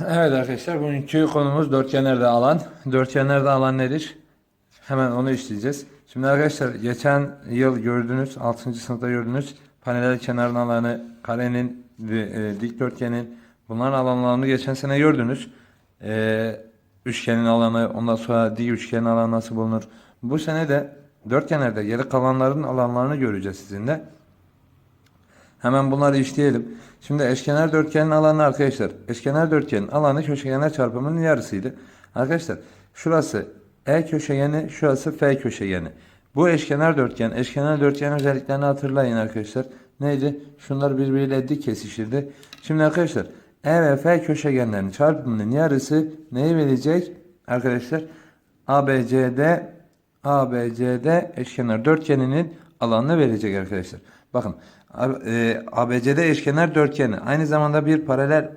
Evet arkadaşlar bugünkü konumuz dörtgenlerde alan. Dörtgenlerde alan nedir? Hemen onu işleyeceğiz. Şimdi arkadaşlar geçen yıl gördünüz 6. sınıfta gördünüz paralel kenarın alanı, karenin, e, dikdörtgenin bunların alanlarını geçen sene gördünüz. E, üçgenin alanı, ondan sonra dik üçgenin alanı nasıl bulunur? Bu sene de dörtgenlerde geri kalanların alanlarını göreceğiz sizinle. Hemen bunları işleyelim. Şimdi eşkenar dörtgenin alanı arkadaşlar. Eşkenar dörtgenin alanı köşegenler çarpımının yarısıydı. Arkadaşlar şurası E köşegeni, şurası F köşegeni. Bu eşkenar dörtgen, eşkenar dörtgen özelliklerini hatırlayın arkadaşlar. Neydi? Şunlar birbiriyle dik kesişirdi. Şimdi arkadaşlar E ve F köşegenlerinin çarpımının yarısı neyi verecek? Arkadaşlar ABCD ABCD eşkenar dörtgeninin alanını verecek arkadaşlar. Bakın e, ABCD eşkenar dörtgeni aynı zamanda bir paralel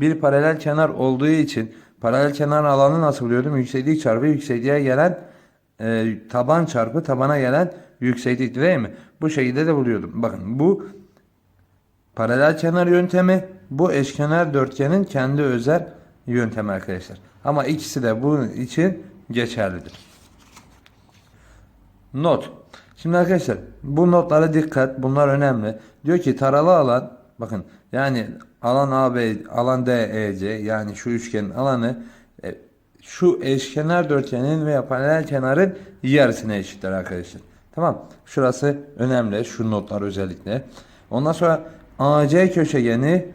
bir paralel kenar olduğu için paralel kenar alanı nasıl buluyordum? Yükseklik çarpı yüksekliğe gelen e, taban çarpı tabana gelen yükseklik değil mi? Bu şekilde de buluyordum. Bakın bu paralel kenar yöntemi bu eşkenar dörtgenin kendi özel yöntemi arkadaşlar. Ama ikisi de bunun için geçerlidir. Not. Şimdi arkadaşlar bu notlara dikkat. Bunlar önemli. Diyor ki taralı alan bakın yani alan AB alan DEC yani şu üçgenin alanı e, şu eşkenar dörtgenin veya paralel kenarın yarısına eşittir arkadaşlar. Tamam. Şurası önemli. Şu notlar özellikle. Ondan sonra AC köşegeni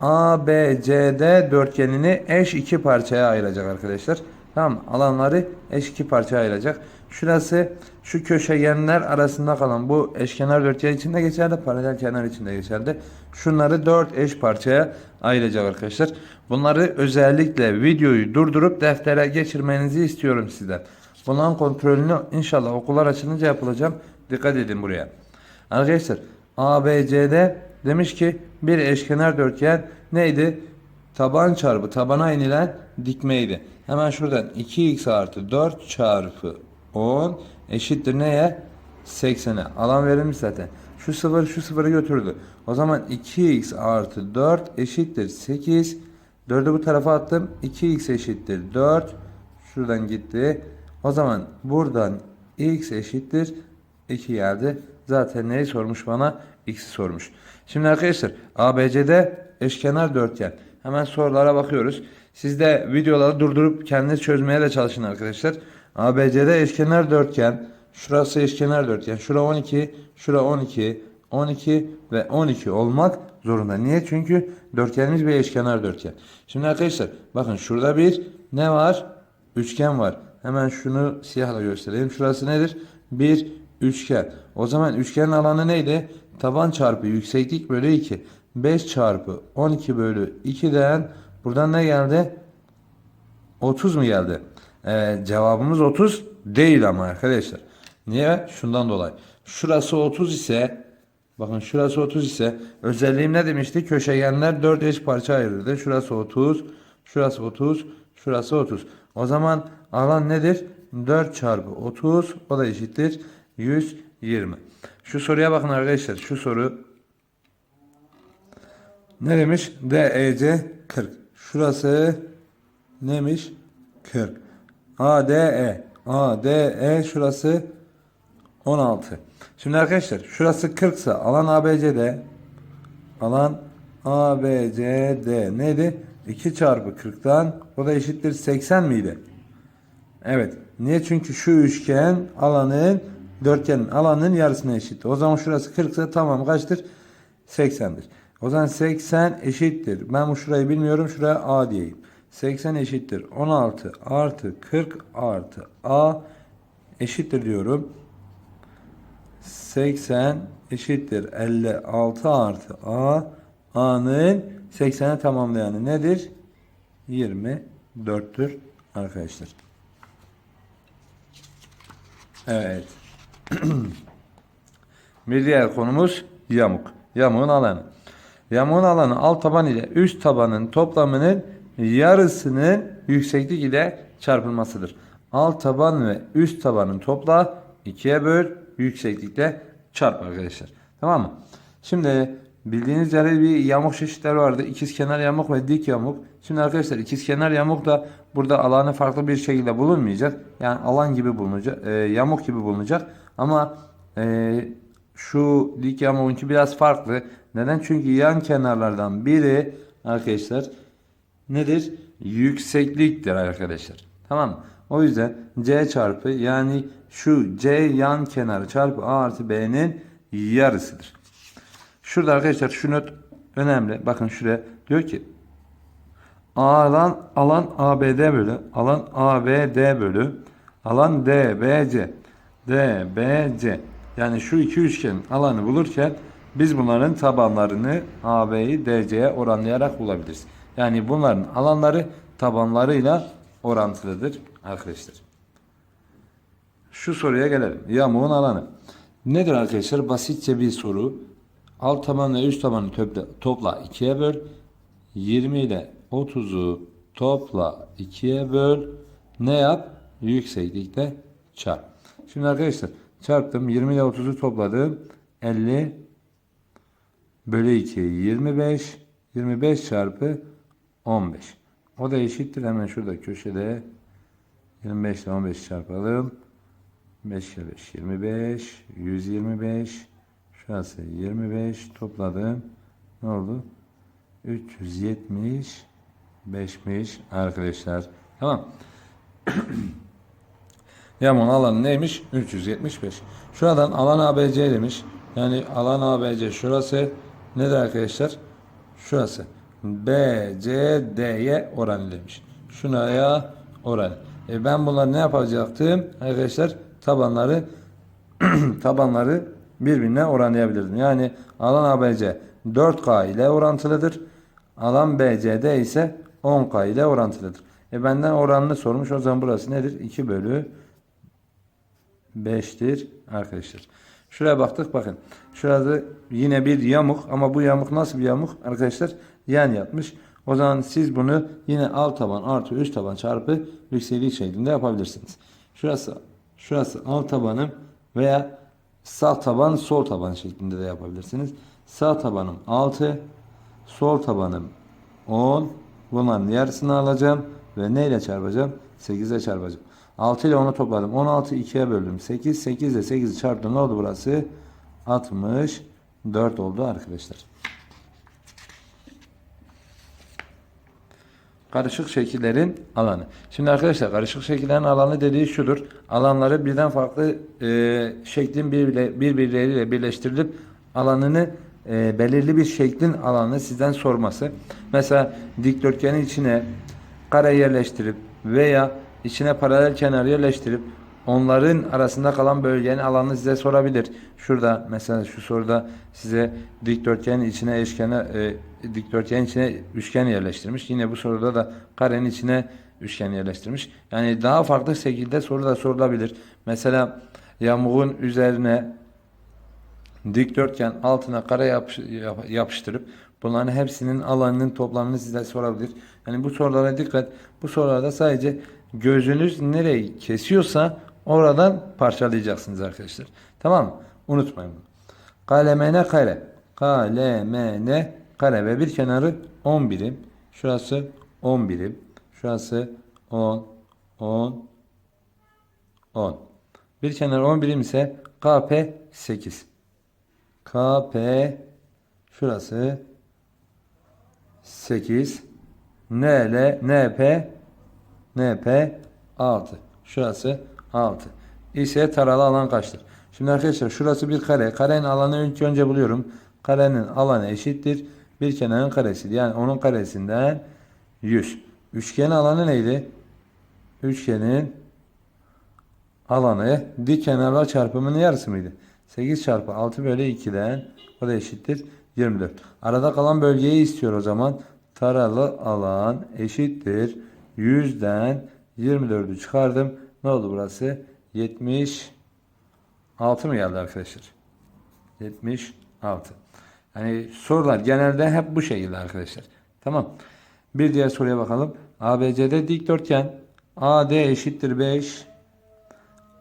ABCD dörtgenini eş iki parçaya ayıracak arkadaşlar. Tamam alanları eş iki parçaya ayıracak. Şurası şu köşegenler arasında kalan bu eşkenar dörtgen içinde geçerli, paralel kenar içinde geçerli. Şunları dört eş parçaya ayıracak arkadaşlar. Bunları özellikle videoyu durdurup deftere geçirmenizi istiyorum sizden. Bunların kontrolünü inşallah okullar açılınca yapılacağım. Dikkat edin buraya. Arkadaşlar ABCD demiş ki bir eşkenar dörtgen neydi? Taban çarpı tabana inilen dikmeydi. Hemen şuradan 2x artı 4 çarpı 10 eşittir neye? 80'e. Alan verilmiş zaten. Şu sıfır şu sıfırı götürdü. O zaman 2x artı 4 eşittir 8. 4'ü bu tarafa attım. 2x eşittir 4. Şuradan gitti. O zaman buradan x eşittir 2 geldi. Zaten neyi sormuş bana? X'i sormuş. Şimdi arkadaşlar ABCD eşkenar dörtgen. Hemen sorulara bakıyoruz. Siz de videoları durdurup kendiniz çözmeye de çalışın arkadaşlar. ABCD eşkenar dörtgen. Şurası eşkenar dörtgen. Şura 12, şura 12, 12 ve 12 olmak zorunda. Niye? Çünkü dörtgenimiz bir eşkenar dörtgen. Şimdi arkadaşlar bakın şurada bir ne var? Üçgen var. Hemen şunu siyahla göstereyim. Şurası nedir? Bir üçgen. O zaman üçgenin alanı neydi? Taban çarpı yükseklik bölü 2. 5 çarpı 12 bölü 2'den buradan ne geldi? 30 mu geldi? Ee, cevabımız 30 değil ama arkadaşlar. Niye? Şundan dolayı. Şurası 30 ise bakın şurası 30 ise özelliğim ne demişti? Köşegenler 4 eş parça ayırırdı. Şurası 30, şurası 30, şurası 30. O zaman alan nedir? 4 çarpı 30 o da eşittir 120. Şu soruya bakın arkadaşlar. Şu soru ne demiş? DEC 40. Şurası neymiş? 40. ADE. ADE şurası 16. Şimdi arkadaşlar şurası 40 ise alan ABCD alan ABCD neydi? 2 çarpı 40'tan o da eşittir 80 miydi? Evet. Niye? Çünkü şu üçgen alanın dörtgenin alanının yarısına eşit. O zaman şurası 40 ise tamam kaçtır? 80'dir. O zaman 80 eşittir. Ben bu şurayı bilmiyorum. Şuraya A diyeyim. 80 eşittir. 16 artı 40 artı A eşittir diyorum. 80 eşittir 56 artı A. A'nın 80'e tamamlayanı nedir? 24'tür arkadaşlar. Evet. Bir diğer konumuz yamuk. Yamuğun alanı. Yamuğun alanı alt taban ile üst tabanın toplamının yarısının yükseklik ile çarpılmasıdır. Alt taban ve üst tabanın topla 2'ye böl yükseklikle çarp arkadaşlar. Tamam mı? Şimdi Bildiğiniz üzere bir yamuk çeşitleri vardı. İkizkenar yamuk ve dik yamuk. Şimdi arkadaşlar ikizkenar yamuk da burada alanı farklı bir şekilde bulunmayacak. Yani alan gibi bulunacak, e, yamuk gibi bulunacak. Ama e, şu dik yamuğunki biraz farklı. Neden? Çünkü yan kenarlardan biri arkadaşlar nedir? Yüksekliktir arkadaşlar. Tamam? O yüzden C çarpı yani şu C yan kenarı çarpı A artı B'nin yarısıdır. Şurada arkadaşlar şu not önemli. Bakın şuraya diyor ki alan alan ABD bölü alan ABD bölü alan DBC DBC yani şu iki üçgenin alanı bulurken biz bunların tabanlarını AB'yi DC'ye oranlayarak bulabiliriz. Yani bunların alanları tabanlarıyla orantılıdır arkadaşlar. Şu soruya gelelim. Yamuğun alanı. Nedir arkadaşlar? Basitçe bir soru. Alt tabanla üst tabanı topla, topla 2'ye böl. 20 ile 30'u topla 2'ye böl. Ne yap? Yükseklikte çarp. Şimdi arkadaşlar çarptım. 20 ile 30'u topladım. 50 bölü 2 25. 25 çarpı 15. O da eşittir. Hemen şurada köşede 25 ile 15 çarpalım. 5 kere 5 25 125 şurası 25 topladım. Ne oldu? 375'miş arkadaşlar. Tamam. Yamun alanı neymiş? 375 şuradan alan ABC demiş. Yani alan ABC şurası. Nedir arkadaşlar? Şurası BCD'ye oranı demiş şuraya oranı e ben bunları ne yapacaktım arkadaşlar tabanları tabanları birbirine oranlayabilirdim. Yani alan ABC 4K ile orantılıdır. Alan BCD ise 10K ile orantılıdır. E benden oranını sormuş. O zaman burası nedir? 2 bölü 5'tir arkadaşlar. Şuraya baktık bakın. Şurada yine bir yamuk ama bu yamuk nasıl bir yamuk arkadaşlar? Yan yatmış. O zaman siz bunu yine alt taban artı üst taban çarpı yükseklik şeklinde yapabilirsiniz. Şurası Şurası alt tabanım veya sağ taban sol taban şeklinde de yapabilirsiniz. Sağ tabanım 6, sol tabanım 10. Bunların yarısını alacağım ve ne ile çarpacağım? 8 ile çarpacağım. 6 ile 10'u topladım. 16 2'ye böldüm. 8, 8 ile 8'i çarptım. Ne oldu burası? 64 oldu arkadaşlar. Karışık şekillerin alanı. Şimdi arkadaşlar karışık şekillerin alanı dediği şudur. Alanları birden farklı e, şeklin birbirle, birbirleriyle birleştirilip alanını e, belirli bir şeklin alanını sizden sorması. Mesela dikdörtgenin içine kare yerleştirip veya içine paralel kenar yerleştirip onların arasında kalan bölgenin alanını size sorabilir. Şurada mesela şu soruda size dikdörtgenin içine eşkenar e, dikdörtgenin içine üçgen yerleştirmiş. Yine bu soruda da karenin içine üçgen yerleştirmiş. Yani daha farklı şekilde soru da sorulabilir. Mesela yamuğun üzerine dikdörtgen altına kare yapış, yap- yapıştırıp bunların hepsinin alanının toplamını size sorabilir. Yani bu sorulara dikkat. Bu sorularda sadece gözünüz nereyi kesiyorsa oradan parçalayacaksınız arkadaşlar. Tamam mı? Unutmayın bunu. Kalemene kare. Kalemene kare ve bir kenarı 10 birim. Şurası 10 birim. Şurası 10 10 10. Bir kenar 10 birim ise KP 8. KP şurası 8 NL NP NP 6 şurası 6 ise taralı alan kaçtır? Şimdi arkadaşlar şurası bir kare. Karenin alanı ilk önce buluyorum. Karenin alanı eşittir. Bir kenarın karesi. Yani onun karesinden 100. Üçgenin alanı neydi? Üçgenin alanı dik kenarlar çarpımının yarısı mıydı? 8 çarpı 6 bölü 2'den o da eşittir 24. Arada kalan bölgeyi istiyor o zaman. Taralı alan eşittir 100'den 24'ü çıkardım. Ne oldu burası? 76 mı geldi arkadaşlar? 76. Yani sorular genelde hep bu şekilde arkadaşlar. Tamam. Bir diğer soruya bakalım. ABC'de dikdörtgen AD eşittir 5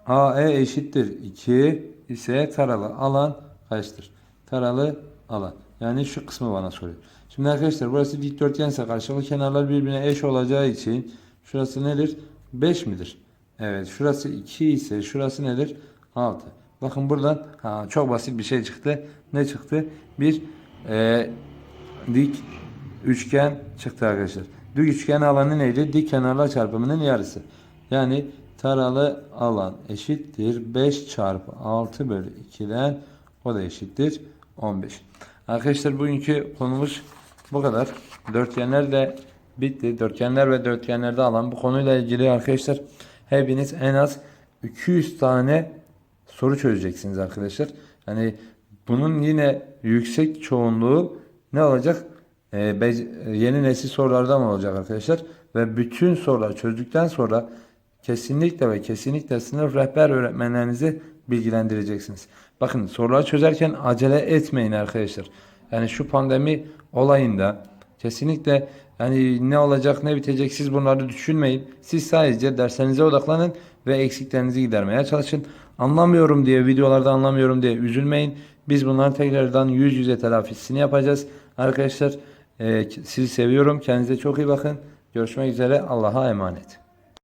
AE eşittir 2 ise taralı alan kaçtır? Taralı alan. Yani şu kısmı bana soruyor. Şimdi arkadaşlar burası dikdörtgense karşılıklı kenarlar birbirine eş olacağı için şurası nedir? 5 midir? Evet şurası 2 ise şurası nedir? 6. Bakın buradan ha, çok basit bir şey çıktı. Ne çıktı? Bir e, dik üçgen çıktı arkadaşlar. Dik üçgen alanı neydi? Dik kenarlar çarpımının yarısı. Yani taralı alan eşittir 5 çarpı 6 bölü 2'den o da eşittir 15. Arkadaşlar bugünkü konumuz bu kadar. Dörtgenler de bitti. Dörtgenler ve dörtgenlerde alan bu konuyla ilgili arkadaşlar hepiniz en az 200 tane soru çözeceksiniz arkadaşlar. Yani bunun yine yüksek çoğunluğu ne olacak? Ee, yeni nesil sorulardan olacak arkadaşlar. Ve bütün soruları çözdükten sonra kesinlikle ve kesinlikle sınıf rehber öğretmenlerinizi bilgilendireceksiniz. Bakın soruları çözerken acele etmeyin arkadaşlar. Yani şu pandemi olayında kesinlikle yani ne olacak ne bitecek siz bunları düşünmeyin. Siz sadece derslerinize odaklanın ve eksiklerinizi gidermeye çalışın. Anlamıyorum diye videolarda anlamıyorum diye üzülmeyin. Biz bunların tekrardan yüz yüze telafisini yapacağız. Arkadaşlar e, sizi seviyorum. Kendinize çok iyi bakın. Görüşmek üzere. Allah'a emanet.